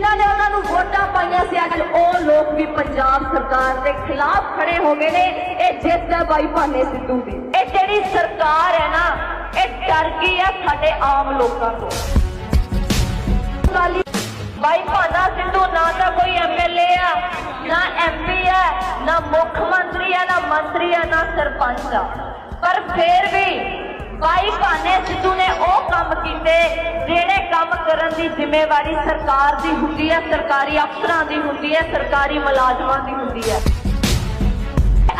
ਜਿਨ੍ਹਾਂ ਨੇ ਉਹਨਾਂ ਨੂੰ ਵੋਟਾਂ ਪਾਈਆਂ ਸੀ, ਅੱਜ ਉਹ ਲੋਕ ਵੀ ਪੰਜਾਬ ਸਰਕਾਰ ਦੇ ਖਿਲਾਫ ਖੜੇ ਹੋ ਗਏ ਨੇ। ਇਹ ਜਿੱਤ ਹੈ ਬਾਈ ਭਾਨੇ ਸਿੱਧੂ ਦੀ। ਇਹ ਜਿਹੜੀ ਸਰਕਾਰ ਹੈ ਨਾ, ਇਹ ਡਰ ਗਈ ਹੈ ਸਾਡੇ ਆਮ ਲੋਕਾਂ ਤੋਂ। ਬਾਈ ਭਾਨਾ ਸਿੱਧੂ ਨਾ ਤਾਂ ਕੋਈ ਐਮਐਲਏ ਆ, ਨਾ ਐਮਪੀ ਆ, ਨਾ ਮੁੱਖ ਮੰਤਰੀ ਆ, ਨਾ ਮੰਤਰੀ ਆ, ਨਾ ਸਰਪੰਚ ਆ। ਪਰ ਫੇਰ ਵੀ ਬਾਈ ਭਾਨੇ ਸਿੱਧੂ ਨੇ ਉਹ ਕੰਮ ਕੀਤੇ ਜਿਹੜੇ ਕੰਮ ਕਰਨ ਦੀ ਜ਼ਿੰਮੇਵਾਰੀ ਸਰਕਾਰ ਦੀ ਹੁੰਦੀ ਹੈ, ਸਰਕਾਰੀ ਅਫਸਰਾਂ ਦੀ ਹੁੰਦੀ ਹੈ, ਸਰਕਾਰੀ ਮੁਲਾਜ਼ਮਾਂ ਦੀ ਹੁੰਦੀ ਹੈ।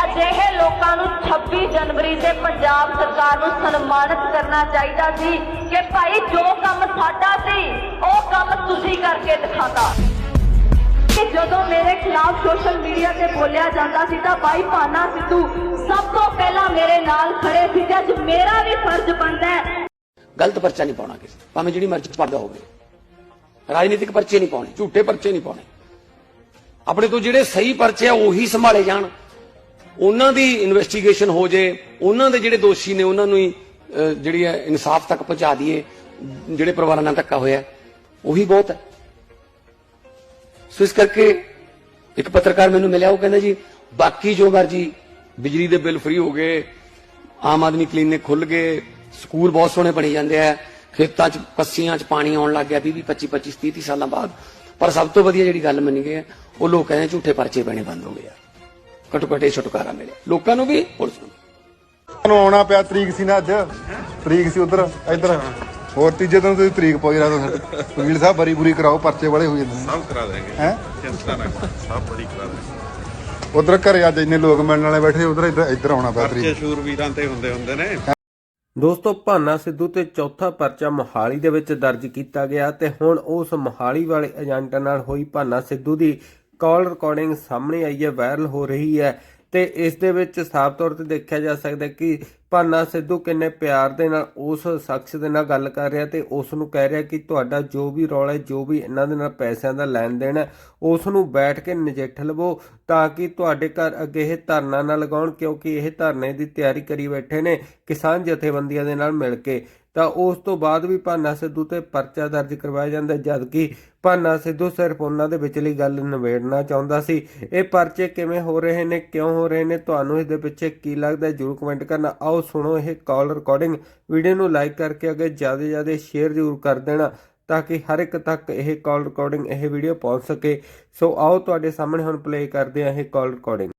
ਅਜਿਹੇ ਲੋਕਾਂ ਨੂੰ 26 ਜਨਵਰੀ ਤੇ ਪੰਜਾਬ ਸਰਕਾਰ ਨੂੰ ਸਨਮਾਨਿਤ ਕਰਨਾ ਚਾਹੀਦਾ ਸੀ ਕਿ ਭਾਈ ਜੋ ਕੰਮ ਸਾਡਾ ਸੀ, ਉਹ ਕੰਮ ਤੁਸੀਂ ਕਰਕੇ ਦਿਖਾਤਾ। ਕਿ ਜਦੋਂ ਮੇਰੇ ਖਿਲਾਫ ਸੋਸ਼ਲ ਮੀਡੀਆ ਤੇ ਬੋਲਿਆ ਜਾਂਦਾ ਸੀ ਤਾਂ ਬਾਈ ਭਾਨਾ ਸਿੱਧੂ, ਸਭ ਤੋਂ ਪਹਿਲਾਂ ਮੇਰੇ ਨਾਲ ਖੜੇ ਸੀ ਅੱਜ ਮੇਰਾ ਵੀ ਫਰਜ਼ ਬਣਦਾ ਹੈ। ਗਲਤ ਪਰਚਾ ਨਹੀਂ ਪਾਉਣਾ ਕਿਸੇ, ਭਾਵੇਂ ਜਿਹੜੀ ਮਰਜ਼ੀ ਪੜਦਾ ਹੋਵੇ। ਰਾਜਨੀਤਿਕ ਪਰਚੇ ਨਹੀਂ ਪਾਉਣੇ, ਝੂਠੇ ਪਰਚੇ ਨਹੀਂ ਪਾਉਣੇ। ਆਪਣੇ ਤੋਂ ਜਿਹੜੇ ਸਹੀ ਪਰਚੇ ਆ, ਉਹੀ ਸੰਭਾਲੇ ਜਾਣ। ਉਹਨਾਂ ਦੀ ਇਨਵੈਸਟੀਗੇਸ਼ਨ ਹੋ ਜੇ, ਉਹਨਾਂ ਦੇ ਜਿਹੜੇ ਦੋਸ਼ੀ ਨੇ, ਉਹਨਾਂ ਨੂੰ ਹੀ ਜਿਹੜੀ ਹੈ ਇਨਸਾਫ ਤੱਕ ਪਹੁੰਚਾ ਦਈਏ, ਜਿਹੜੇ ਪਰਿਵਾਰਾਂ ਨਾਲ ਧੱਕਾ ਹੋਇਆ, ਉਹੀ ਬਹੁਤ ਹੈ। ਸੋ ਇਸ ਕਰਕੇ ਇੱਕ ਪੱਤਰਕਾਰ ਮੈਨੂੰ ਮਿਲਿਆ, ਉਹ ਕਹਿੰਦਾ ਜੀ, ਬਾਕੀ ਜੋ ਮਰਜ਼ੀ ਬਿਜਲੀ ਦੇ ਬਿੱਲ ਫ੍ਰੀ ਹੋ ਗਏ, ਆਮ ਆਦਮੀ ਕਲੀਨਿਕ ਖੁੱਲ ਗਏ, ਸਕੂਲ ਬਹੁਤ ਸੋਹਣੇ ਬਣੇ ਜਾਂਦੇ ਆ, ਖੇਤਾਂ 'ਚ ਪੱਸੀਆਂ 'ਚ ਪਾਣੀ ਆਉਣ ਲੱਗ ਗਿਆ 20 25 25 30 30 ਸਾਲਾਂ ਬਾਅਦ। ਪਰ ਸਭ ਤੋਂ ਵਧੀਆ ਜਿਹੜੀ ਗੱਲ ਮੰਨੀ ਗਈ ਹੈ ਉਹ ਲੋਕ ਕਹਿੰਦੇ ਝੂਠੇ ਪਰਚੇ ਪੈਣੇ ਬੰਦ ਹੋ ਗਏ ਆ। ਘੱਟੋ ਘੱਟ ਇਹ ਛੁਟਕਾਰਾ ਮਿਲਿਆ ਲੋਕਾਂ ਨੂੰ ਵੀ ਪੁਲਿਸ ਨੂੰ। ਨੂੰ ਆਉਣਾ ਪਿਆ, ਤਰੀਕ ਸੀ ਨਾ ਅੱਜ। ਤਰੀਕ ਸੀ ਉਧਰ, ਇੱਧਰ। ਹੋਰ ਤੀਜੇ ਦਿਨ ਤੁਸੀਂ ਤਰੀਕ ਪਾਈ ਰਾਤ ਸਾਡੇ। ਵਕੀਲ ਸਾਹਿਬ ਬਰੀ ਬੁਰੀ ਕਰਾਓ ਪਰਚੇ ਵਾਲੇ ਹੋ ਜਾਂਦੇ ਸਭ ਕਰਾ ਦੇਗੇ ਹੈਂ? ਸਭ ਬੜੀ ਕਰਾ ਦੇਗੇ ਉਧਰ ਘਰੇ ਅੱਜ ਇੰਨੇ ਲੋਕ ਮਿਲਣ ਵਾਲੇ ਬੈਠੇ ਉਧਰ ਇੱਧਰ ਆਉਣਾ ਪਿਆ ਤਰੀਕ। ਪਰਚੇ ਸ਼ੂਰਵੀਰਾਂ ਤੇ ਹੁੰਦੇ ਹੁੰਦੇ ਨੇ। ਦੋਸਤੋ ਭਾਨਾ ਸਿੱਧੂ ਤੇ ਚੌਥਾ ਪਰਚਾ ਮੋਹਾਲੀ ਦੇ ਵਿੱਚ ਦਰਜ ਕੀਤਾ ਗਿਆ ਤੇ ਹੁਣ ਉਸ ਮੋਹਾਲੀ ਵਾਲੇ ਏਜੰਟ ਨਾਲ ਹੋਈ ਭਾਨਾ ਸਿੱਧੂ ਦੀ ਕਾਲ ਰਿਕਾਰਡਿੰਗ ਸਾਹਮਣੇ ਆਈ ਹੈ ਵਾਇਰਲ ਹੋ ਰਹੀ ਹੈ। ਤੇ ਇਸ ਦੇ ਵਿੱਚ ਸਾਫ਼ ਤੌਰ ਤੇ ਦੇਖਿਆ ਜਾ ਸਕਦਾ ਕਿ ਭਾਨਾ ਸਿੱਧੂ ਕਿੰਨੇ ਪਿਆਰ ਦੇ ਨਾਲ, ਉਸ ਸ਼ਖਸ ਦੇ ਨਾਲ ਗੱਲ ਕਰ ਰਿਹਾ ਤੇ ਉਸ ਨੂੰ ਕਹਿ ਰਿਹਾ ਕਿ ਤੁਹਾਡਾ ਜੋ ਵੀ ਰੌਲਾ ਹੈ, ਜੋ ਵੀ ਇਹਨਾਂ ਦੇ ਨਾਲ ਪੈਸਿਆਂ ਦਾ ਲੈਣ ਦੇਣ ਹੈ ਉਸ ਨੂੰ ਬੈਠ ਕੇ ਨਜਿੱਠ ਲਵੋ ਤਾਂ ਕਿ ਤੁਹਾਡੇ ਘਰ ਅੱਗੇ ਇਹ ਧਰਨਾ ਨਾ ਲਗਾਉਣ ਕਿਉਂਕਿ ਇਹ ਧਰਨੇ ਦੀ ਤਿਆਰੀ ਕਰੀ ਬੈਠੇ ਨੇ ਕਿਸਾਨ ਜਥੇਬੰਦੀਆਂ ਦੇ ਨਾਲ ਮਿਲ ਕੇ। ਤਾਂ ਉਸ ਤੋਂ ਬਾਅਦ ਵੀ ਭਾਨਾ ਸਿੱਧੂ ਤੇ ਪਰਚਾ ਦਰਜ ਕਰਵਾਇਆ ਜਾਂਦਾ ਹੈ, ਜਦਕਿ ਭਾਨਾ ਸਿੱਧੂ ਸਿਰਫ ਉਹਨਾਂ ਦੇ ਵਿਚਲੀ ਗੱਲ ਨਿਬੇੜਨਾ ਚਾਹੁੰਦਾ ਸੀ। ਇਹ ਪਰਚੇ ਕਿਵੇਂ ਹੋ ਰਹੇ ਨੇ ਕਿਉਂ ਹੋ ਰਹੇ ਨੇ ਤੁਹਾਨੂੰ ਇਸ ਦੇ ਪਿੱਛੇ ਕੀ ਲੱਗਦਾ ਜਰੂਰ ਕਮੈਂਟ ਕਰਨਾ। ਆਓ ਸੁਣੋ ਇਹ ਕਾਲ ਰਿਕਾਰਡਿੰਗ ਵੀਡੀਓ ਨੂੰ ਲਾਈਕ ਕਰਕੇ ਅੱਗੇ ਜ਼ਿਆਦਾ ਜ਼ਿਆਦਾ ਸ਼ੇਅਰ ਜਰੂਰ ਕਰ ਦੇਣਾ ਤਾਂ ਕਿ ਹਰ ਇੱਕ ਤੱਕ ਇਹ ਕਾਲ ਰਿਕਾਰਡਿੰਗ ਇਹ ਵੀਡੀਓ ਪਹੁੰਚ ਸਕੇ। ਸੋ ਆਓ ਤੁਹਾਡੇ ਸਾਹਮਣੇ ਹੁਣ ਪਲੇ ਕਰਦੇ ਹਾਂ ਇਹ ਕਾਲ ਰਿਕਾਰਡਿੰਗ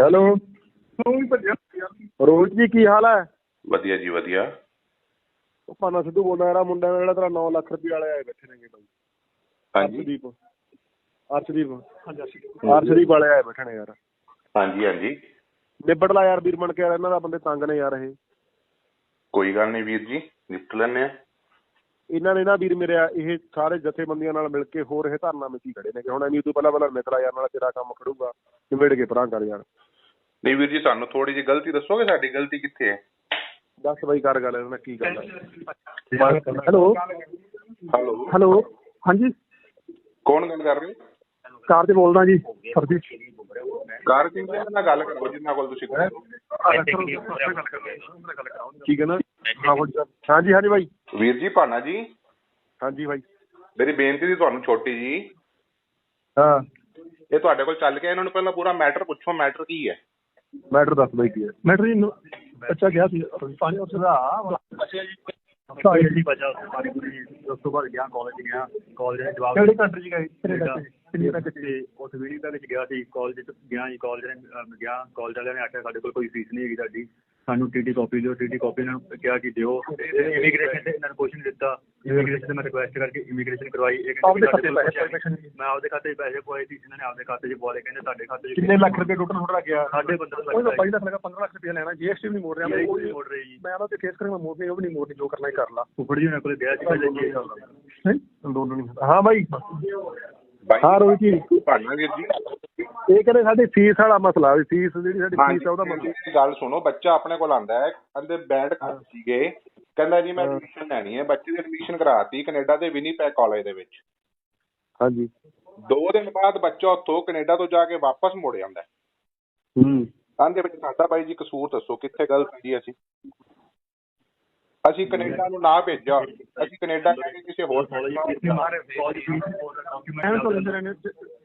ਹੈਲੋ ਰੋਹਿਤ ਜੀ ਕੀ ਹਾਲ ਹੈ? ਵਧੀਆ ਜੀ ਵਧੀਆ। ਉਹ ਪਾਨਾ ਸਿੱਧੂ ਬੋਲਦਾ ਜਿਹੜਾ ਮੁੰਡਾ ਜਿਹੜਾ ਤੇਰਾ 9 ਲੱਖ ਰੁਪਏ ਵਾਲੇ ਆਏ ਬੈਠੇ ਨੇਗੇ ਬਾਈ ਹਾਂਜੀ। ਅਰਸ਼ਦੀਪ। ਅਰਸ਼ਦੀਪ। ਅਰਸ਼ਦੀਪ ਵਾਲੇ ਆਏ ਬੈਠੇ ਨੇ ਯਾਰ। ਹਾਂਜੀ ਹਾਂਜੀ। ਨਿਬੜ ਲਾ ਯਾਰ ਵੀਰ ਬਣ ਕੇ ਯਾਰ ਇਹਨਾਂ ਦਾ ਬੰਦੇ ਤੰਗ ਨੇ ਯਾਰ ਇਹ। ਕੋਈ ਗੱਲ ਨਹੀਂ ਵੀਰ ਜੀ ਨਿਪਟ ਲੈਣੇ ਆ ਇਹਨਾਂ ਨੇ ਨਾ ਵੀਰ ਮੇਰੇ ਇਹ ਸਾਰੇ ਜਥੇਬੰਦੀਆਂ ਨਾਲ ਮਿਲ ਕੇ ਹੋਰ ਇਹ ਧਰਨਾ ਮਿੱਟੀ ਖੜੇ ਨੇ ਕਿ ਹੁਣ ਐਨੀ ਤੋਂ ਪਹਿਲਾਂ ਪਹਿਲਾਂ ਨਿਕਲਾ ਯਾਰ ਨਾਲ ਤੇਰਾ ਕੰਮ ਖੜੂਗਾ। ਨਿਬੜ ਕੇ ਪਰਾਂ ਕਰ ਯਾਰ। ਨਹੀਂ ਵੀਰ ਜੀ ਸਾਨੂੰ ਥੋੜੀ ਜਿਹੀ ਗਲਤੀ ਦੱਸੋਗੇ? ਸਾਡੀ ਗਲਤੀ ਕਿੱਥੇ ਹੈ? ਦੱਸ ਬਾਈ ਕਰ ਗੱਲ ਇਹਨਾਂ ਨਾਲ ਕੀ ਗੱਲ ਹੈ ਹੈਲੋ। ਹੈਲੋ। ਹੈਲੋ ਹਾਂਜੀ। ਕੌਣ ਗੱਲ ਕਰ ਰਹੇ? ਹੋ ਕਾਰ ਤੇ ਬੋਲਦਾ ਜੀ ਸਰਦੀ ਕਾਰ ਸਿੰਘ ਜੀ ਨਾਲ ਗੱਲ ਕਰੋ ਜਿੰਨਾ ਕੋਲ ਤੁਸੀਂ ਗੱਲ ਕਰੋ। ਕੀ ਕਹਿੰਦਾ ਹਾਂਜੀ ਹਾਂਜੀ ਬਾਈ। ਵੀਰ ਜੀ ਭਾਨਾ ਜੀ। ਹਾਂਜੀ ਬਾਈ। ਮੇਰੀ ਬੇਨਤੀ ਸੀ ਤੁਹਾਨੂੰ ਛੋਟੀ ਜੀ। ਹਾਂ। ਇਹ ਤੁਹਾਡੇ ਕੋਲ ਚੱਲ ਕੇ ਇਹਨਾਂ ਨੂੰ ਪਹਿਲਾਂ ਪੂਰਾ ਮੈਟਰ ਪੁੱਛੋ ਮੈਟਰ ਕੀ ਹੈ? ਮੈਟਰ ਦੱਸ ਬਾਈ ਕੀ ਹੈ। ਮੈਟਰ ਜੀ ਬੱਚਾ ਗਿਆ ਸੀ ਪਾਣੀ ਉਸ ਦਾ ਬੱਚਾ ਜੀ ਸਾਈ ਜੀ ਬੱਚਾ ਪਾਣੀ ਪੂਰੀ ਉਸ ਤੋਂ ਬਾਅਦ ਗਿਆ ਕਾਲਜ ਗਿਆ। ਕਾਲਜ ਦੇ ਜਵਾਬ ਕਿਹੜੀ ਕੰਟਰੀ ਚ ਗਏ? ਕੈਨੇਡਾ। ਕੈਨੇਡਾ ਤੇ ਉਸ ਵੀਡੀਓ ਦੇ ਵਿੱਚ ਗਿਆ ਸੀ। ਕਾਲਜ ਚ ਗਿਆ ਜੀ। ਕਾਲਜ ਗਿਆ। ਕਾਲਜ ਵਾਲਿਆਂ ਨੇ ਆਖਿਆ ਸਾਡੇ ਕੋਲ ਕੋਈ ਫੀਸ ਨਹੀਂ ਹੈਗੀ ਤੁਹਾਡੀ। ਸਾਨੂੰ ਟੀਟੀ ਕਾਪੀ ਦਿਓ ਟੀਟੀ ਕਾਪੀ ਇਹਨਾਂ ਨੂੰ ਕਿਹਾ ਕਿ ਦਿਓ। ਇਮੀਗ੍ਰੇਸ਼ਨ ਤੇ ਇਹਨਾਂ ਨੂੰ ਕੁਐਸਚਨ ਦਿੱਤਾ। ਇਮੀਗ੍ਰੇਸ਼ਨ ਤੇ ਮੈਂ ਰਿਕੁਐਸਟ ਕਰਕੇ ਇਮੀਗ੍ਰੇਸ਼ਨ ਕਰਵਾਈ। ਇਹ ਕਹਿੰਦੇ ਆਪਦੇ ਕਿ ਖਾਤੇ ਸਾਡੇ ਪੈਸੇ ਨਹੀਂ। ਮੈਂ ਆਪਦੇ ਖਾਤੇ ਪੈਸੇ ਪਵਾਏ ਸੀ ਇਹਨਾਂ ਨੇ ਆਪਦੇ ਖਾਤੇ 'ਚ ਪਵਾਏ ਕਹਿੰਦੇ ਤੁਹਾਡੇ ਖਾਤੇ 'ਚ ਕਿੰਨੇ ਲੱਖ ਰੁਪਏ ਟੋਟਲ ਤੁਹਾਡਾ ਗਿਆ? ਸਾਢੇ ਪੰਦਰਾਂ ਲੱਖ ਉਹ ਤਾਂ ਦਾ 22 ਲੱਖ ਲਗਾ 15 ਲੱਖ ਰੁਪਏ ਲੈਣਾ। ਜੀਐਸਟੀ ਵੀ ਨਹੀਂ ਮੋੜ ਰਿਹਾ। ਮੈਂ GST ਨਹੀਂ ਮੋੜ ਰਹੀ ਜੀ। ਮੈਂ ਉਹਨਾਂ ਤੇ ਕੇਸ ਕਰਾਂਗਾ ਮੈਂ ਮੋੜਨੀ ਉਹ ਵੀ ਨਹੀਂ ਮੋੜਨੀ ਜੋ ਕਰਨਾ ਹੀ ਕਰ ਲਾ। ਫੁੱਫੜ ਜੀ ਉਹਨਾਂ ਕੋਲ ਗਿਆ ਸੀ ਪਹਿਲੇ ਜੀ ਹੈ? ਅੰਦੋਲਨ ਨਹੀਂ। ਹਾਂ ਬਾਈ ਹਾਂ ਰੋਹਿਤ ਜੀ। ਭਾਨਾ ਵੀਰ ਜੀ। ਇਹ ਕਹਿੰਦੇ ਸਾਡੀ ਫੀਸ ਵਾਲਾ ਮਸਲਾ ਵੀ ਫੀਸ ਜਿਹੜੀ ਸਾਡੀ ਫੀਸ ਆ ਉਹਦਾ ਮਸਲਾ। ਗੱਲ ਸੁਣੋ ਬੱਚਾ ਆਪਣੇ ਕੋਲ ਆਂਦਾ ਹੈ ਕਹਿੰਦੇ ਬੈਂਡ ਕਰ ਸੀਗੇ ਕਹਿੰਦਾ ਜੀ ਮੈਂ ਐਡਮਿਸ਼ਨ ਲੈਣੀ ਹੈ ਬੱਚੇ ਦੀ ਐਡਮਿਸ਼ਨ ਕਰਾਤੀ ਕੈਨੇਡਾ ਦੇ ਵਿਨੀਪੈਗ ਕਾਲਜ ਦੇ ਵਿੱਚ। ਹਾਂਜੀ। ਦੋ ਦਿਨ ਬਾਅਦ ਬੱਚਾ ਉੱਥੋਂ ਕੈਨੇਡਾ ਤੋਂ ਜਾ ਕੇ ਵਾਪਸ ਮੁੜ ਜਾਂਦਾ ਹੈ। ਕਹਿੰਦੇ ਵਿੱਚ ਸਾਡਾ ਬਾਈ ਜੀ ਕਸੂਰ ਦੱਸੋ ਕਿੱਥੇ ਗਲਤ ਜੀ ਅਸੀਂ? ਅਸੀਂ ਕੈਨੇਡਾ ਨੂੰ ਨਾ ਭੇਜਿਆ। ਅਸੀਂ ਕੈਨੇਡਾ ਜਾ ਕੇ ਕਿਸੇ ਹੋਰ ਐਵੇਂ ਤੋਂ ਲੈਂਦੇ ਰਹਿੰਦੇ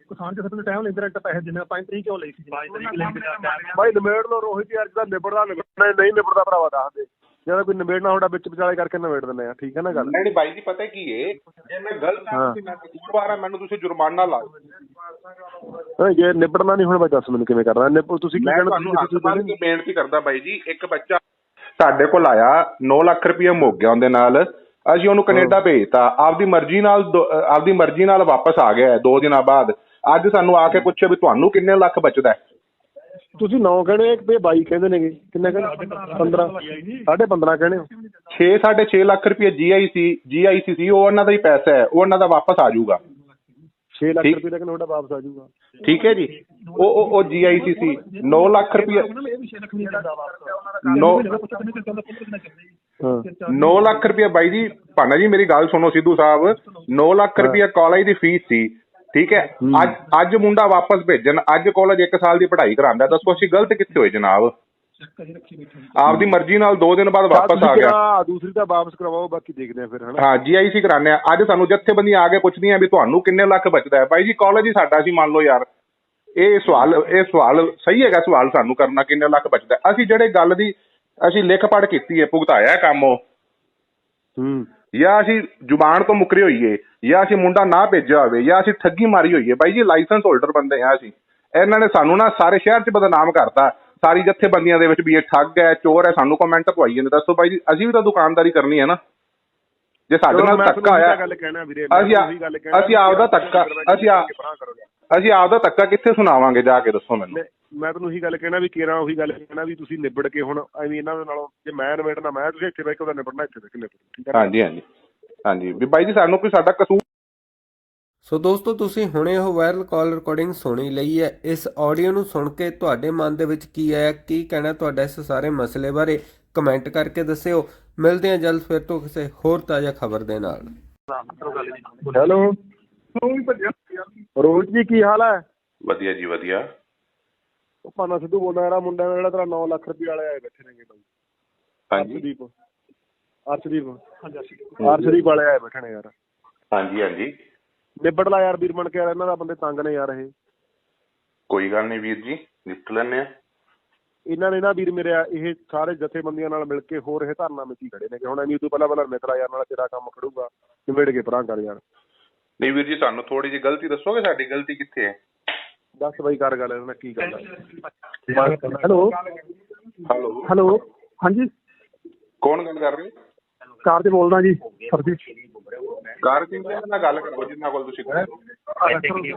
ਕਿਸਾਨ ਕਿਸੇ ਤੋਂ ਟਾਈਮ ਲੈਂਦੇ ਰਹਿੰਦੇ ਪੈਸੇ ਦਿੰਦੇ 5 ਤਰੀਕ ਕਿਉਂ ਲਈ ਸੀ? 5 ਤਰੀਕ ਲੈਂਦੇ ਬਾਈ ਨਿਬੇੜ ਲੋ ਰੋਹਿਤ ਯਾਰ ਜਿਹਦਾ ਨਿਬੜਦਾ ਨਿਬੜਨਾ ਨਹੀਂ ਨਿਬੜਦਾ ਭਰਾਵਾ ਦੱਸ ਦੇ। ਜਦੋਂ ਕੋਈ ਨਿਬੇੜਨਾ ਹੁੰਦਾ ਵਿੱਚ ਵਿਚਾਲੇ ਕਰਕੇ ਨਿਬੇੜ ਦਿੰਦੇ ਆ ਠੀਕ ਹੈ ਨਾ ਗੱਲ? ਨਹੀਂ ਬਾਈ ਜੀ ਪਤਾ ਕੀ ਏ? ਜੇ ਮੈਂ ਗਲਤ ਹਾਂ। ਤੇ ਮੈਂ ਕਸੂਰਵਾਰ ਆ ਮੈਨੂੰ ਤੁਸੀਂ ਜੁਰਮਾਨਾ ਲਾਓ। ਓਏ ਜੇ ਨਿਬੜਨਾ ਨਹੀਂ ਹੁਣ ਬਾਈ ਦੱਸ ਮੈਨੂੰ ਕਿਵੇਂ ਕਰਨਾ। ਨਿਬੜ ਤੁਸੀਂ ਕੀ ਮੈਂ ਕਹਿਣਾ ਤੁਸੀਂ ਬੇਨਤੀ ਕਰਦਾ ਬਾਈ ਜੀ ਇੱਕ ਬੱਚਾ ਸਾਡੇ ਕੋਲ ਆਇਆ 9 ਲੱਖ ਰੁਪਏ ਮੁੱਕ ਗਿਆ ਉਹਦੇ ਨਾਲ। ਅਸੀਂ ਉਹਨੂੰ ਕੈਨੇਡਾ ਭੇਜਤਾ। ਆਪਦੀ ਮਰਜ਼ੀ ਨਾਲ ਆਪਦੀ ਮਰਜ਼ੀ ਨਾਲ ਵਾਪਸ ਆ ਗਿਆ ਦੋ ਦਿਨਾਂ ਬਾਅਦ। ਅੱਜ ਸਾਨੂੰ ਆ ਕੇ ਪੁੱਛਿਆ ਵੀ ਤੁਹਾਨੂੰ ਕਿੰਨੇ ਲੱਖ ਬਚਦਾ? ਤੁਸੀਂ 9 ਕਹਿੰਦੇ ਇੱਕ ਤੇ 22 ਕਹਿੰਦੇ ਨੇਗੇ। ਕਿੰਨੇ ਕਹਿੰਦੇ 15 ਸਾਢੇ 15 ਕਹਿੰਦੇ ਹੋ। 6 6.5 ਲੱਖ ਰੁਪਏ ਜੀਆਈਸੀ ਜੀਆਈਸੀ ਸੀ ਉਹ ਉਹਨਾਂ ਦਾ ਹੀ ਪੈਸਾ ਹੈ ਉਹ ਉਹਨਾਂ ਦਾ ਵਾਪਸ ਆ ਜਾਊਗਾ। 6 ਲੱਖ ਠੀਕ। ਰੁਪਏ ਕਹਿੰਦੇ ਤੁਹਾਡਾ ਵਾਪਸ ਆ ਜਾਊਗਾ। ਠੀਕ ਹੈ ਜੀ। ਉਹ ਉਹ ਉਹ ਜੀਆਈਸੀ ਸੀ 9 ਲੱਖ ਰੁਪਏ ਇਹ ਵੀ 6 ਲੱਖ ਨਹੀਂ ਦਿੰਦਾ ਵਾਪਸ। ਨੌ ਹਾਂ। 9 ਲੱਖ ਰੁਪਏ ਬਾਈ ਜੀ ਭਾਨਾ ਜੀ ਮੇਰੀ ਗੱਲ ਸੁਣੋ ਸਿੱਧੂ ਸਾਹਿਬ। 9 ਲੱਖ ਰੁਪਏ ਕਾਲਜ ਦੀ ਫੀਸ ਸੀ। ਠੀਕ ਹੈ। ਅੱਜ ਅੱਜ ਮੁੰਡਾ ਵਾਪਸ ਭੇਜਣ। ਅੱਜ ਕਾਲਜ 1 ਸਾਲ ਦੀ ਪੜ੍ਹਾਈ ਕਰਾਉਂਦਾ। ਦੱਸੋ ਅਸੀਂ ਗਲਤ ਕਿੱਥੇ ਹੋਏ ਜਨਾਬ? ਆਪਦੀ ਮਰਜ਼ੀ ਨਾਲ 2 ਦਿਨ ਬਾਅਦ ਵਾਪਸ ਆ ਗਿਆ। ਗਿਆ ਦੂਸਰੀ ਤਾਂ ਵਾਪਸ ਕਰਵਾਓ ਬਾਕੀ ਦੇਖਦੇ ਆ ਫਿਰ ਹਨਾ? ਹਾਂ ਜੀਆਈਸੀ ਕਰਾਉਂਦੇ ਆ। ਅੱਜ ਸਾਨੂੰ ਜੱਥੇਬੰਦੀਆਂ ਆ ਕੇ ਪੁੱਛਦੀਆਂ ਵੀ ਤੁਹਾਨੂੰ ਕਿੰਨੇ ਲੱਖ ਬਚਦਾ ਹੈ। ਬਾਈ ਜੀ ਕਾਲਜ ਹੀ ਸਾਡਾ ਸੀ ਮੰਨ ਲਓ ਯਾਰ। ਇਹ ਸਵਾਲ ਇਹ ਸਵਾਲ ਸਹੀ ਹੈਗਾ ਸਵਾਲ ਸਾਨੂੰ ਕਰਨਾ ਕਿੰਨੇ ਲੱਖ ਬਚਦਾ ਹੈ। ਅਸੀਂ ਜਿਹੜੇ ਗੱਲ ਦੀ ਅਸੀਂ ਲਿਖ ਪੜ ਕੀਤੀ ਹੈ ਭੁਗਤਾਇਆ ਹੈ ਕੰਮ ਉਹ। ਹੂੰ। ਜਾਂ ਅਸੀਂ ਜ਼ੁਬਾਨ ਤੋਂ ਮੁਕਰੇ ਹੋਈਏ ਜਾਂ ਅਸੀਂ ਮੁੰਡਾ ਨਾ ਭੇਜਿਆ ਹੋਵੇ ਜਾਂ ਅਸੀਂ ਠੱਗੀ ਮਾਰੀ ਹੋਈਏ। ਬਾਈ ਜੀ ਲਾਇਸੈਂਸ ਹੋਲਡਰ ਬੰਦੇ ਆ ਅਸੀਂ। ਇਹਨਾਂ ਨੇ ਸਾਨੂੰ ਨਾ ਸਾਰੇ ਸ਼ਹਿਰ 'ਚ ਬਦਨਾਮ ਕਰਤਾ। ਸਾਰੀ ਜੱਥੇਬੰਦੀਆਂ ਦੇ ਵਿੱਚ ਵੀ ਇਹ ਠੱਗ ਹੈ ਚੋਰ ਹੈ ਸਾਨੂੰ ਕਮੈਂਟ ਪਵਾਈ ਜਾਂਦੇ ਦੱਸੋ ਬਾਈ ਜੀ ਅਸੀਂ ਵੀ ਤਾਂ ਦੁਕਾਨਦਾਰੀ ਕਰਨੀ ਹੈ ਨਾ ਜੇ ਸਾਡੇ ਨਾਲ ਧੱਕਾ ਆਇਆ ਅਸੀਂ ਅਸੀਂ ਆਪਦਾ ਧੱਕਾ ਅਸੀਂ। ਅਸੀਂ ਆਪਦਾ ਧੱਕਾ ਕਿੱਥੇ ਸੁਣਾਵਾਂਗੇ ਜਾ ਕੇ ਦੱਸੋ ਮੈਨੂੰ ਮੈਂ- ਤੁਹਾਨੂੰ ਉਹੀ ਗੱਲ ਕਹਿਣਾ ਵੀ ਕੇਰਾ ਉਹੀ ਗੱਲ ਕਹਿਣਾ ਵੀ ਤੁਸੀਂ ਨਿਬੜ ਕੇ ਹੁਣ ਐਵੇਂ ਇਹਨਾਂ ਦੇ ਨਾਲੋਂ ਜੇ ਮੈਂ ਨਿਬੜਨਾ ਮੈਂ ਤੁਸੀਂ ਇੱਥੇ ਬਹਿ ਕੇ ਉਹਦਾ ਨਿਬੜਨਾ ਇੱਥੇ ਬਹਿ ਕੇ ਨਿਬੜੋ ਠੀਕ ਹੈ? ਹਾਂਜੀ ਹਾਂਜੀ ਹਾਂਜੀ ਵੀ ਬਾਈ ਜੀ ਸਾਨੂੰ ਕੋਈ ਸਾਡਾ ਕਸੂਰ ਸੋ ਦੋਸਤੋ ਤੁਸੀਂ ਹੁਣੇ ਉਹ ਵਾਇਰਲ ਕਾਲ ਰਿਕਾਰਡਿੰਗ ਸੁਣੀ ਲਈ ਹੈ। ਇਸ ਆਡੀਓ ਨੂੰ ਸੁਣ ਕੇ ਤੁਹਾਡੇ ਮਨ ਦੇ ਵਿੱਚ ਕੀ ਆਇਆ ਕੀ ਕਹਿਣਾ ਤੁਹਾਡਾ ਇਸ ਸਾਰੇ ਮਸਲੇ ਬਾਰੇ ਕਮੈਂਟ ਕਰਕੇ ਦੱਸਿਓ। ਮਿਲਦੇ ਹਾਂ ਜਲਦ ਫਿਰ ਤੋਂ ਕਿਸੇ ਹੋਰ ਤਾਜ਼ਾ ਖਬਰ ਦੇ ਨਾਲ। ਹੈਲੋ ਰੋਹਿਤ ਜੀ ਕੀ ਹਾਲ ਹੈ? ਵਧੀਆ ਜੀ ਵਧੀਆ। ਉਹ ਪਾਨਾ ਸਿੱਧੂ ਬੋਲਦਾ ਆਹ ਮੁੰਡਾ ਜਿਹੜਾ ਤੇਰਾ 9 ਲੱਖ ਰੁਪਏ ਵਾਲੇ ਆਏ ਬੈਠੇ ਨੇਗੇ ਬਾਈ। ਹਾਂਜੀ। ਅਰਸ਼ਦੀਪ। ਅਰਸ਼ਦੀਪ। ਅਰਸ਼ਦੀਪ ਵਾਲੇ ਆਏ ਬੈਠੇ ਨੇ ਯਾਰ। ਹਾਂਜੀ ਹਾਂਜੀ। ਨਿਬੜ ਲਾ ਯਾਰ ਵੀਰ ਬਣ ਕੇ ਯਾਰ ਇਹਨਾਂ ਦਾ ਬੰਦੇ ਤੰਗ ਨੇ ਯਾਰ ਇਹ। ਕੋਈ ਗੱਲ ਨਹੀਂ ਵੀਰ ਜੀ ਨਿਪਟ ਲੈਣੇ ਆ ਇਹਨਾਂ ਨੇ ਨਾ ਵੀਰ ਮੇਰੇ ਇਹ ਸਾਰੇ ਜਥੇਬੰਦੀਆਂ ਨਾਲ ਮਿਲ ਕੇ ਹੋਰ ਇਹ ਧਰਨਾ ਮਿੱਟੀ ਖੜੇ ਨੇ ਕਿ ਹੁਣ ਐਵੇਂ ਤੋਂ ਪਹਿਲਾਂ ਪਹਿਲਾਂ ਮਿੱਤਰਾ ਯਾਰ ਨਾਲ ਤੇਰਾ ਕੰਮ ਖੜੂਗਾ ਨਿਬੜ ਕੇ ਪਰਾਂ ਕਰ ਯਾਰ। ਨਹੀਂ ਵੀਰ ਜੀ ਸਾਨੂੰ ਥੋੜੀ ਜਿਹੀ ਗਲਤੀ ਦੱਸੋਗੇ ਸਾਡੀ ਗਲਤੀ ਕਿੱਥੇ ਹੈ? ਦੱਸ ਬਾਈ ਕਰ ਗੱਲ ਇਹਨਾਂ ਕੀ ਗੱਲ ਹੈ ਹੈਲੋ। ਹੈਲੋ। ਹੈਲੋ। ਹਾਂਜੀ। ਕੌਣ ਗੱਲ ਕਰ ਰਹੇ ਹੋ? ਕਾਰ ਤੇ ਬੋਲਦਾ ਜੀ ਸਰਜੀਤ। ਕਾਰ ਸਿੰਘ ਨਾਲ ਗੱਲ ਕਰੋ ਜਿੰਨਾ ਕੋਲ ਤੁਸੀਂ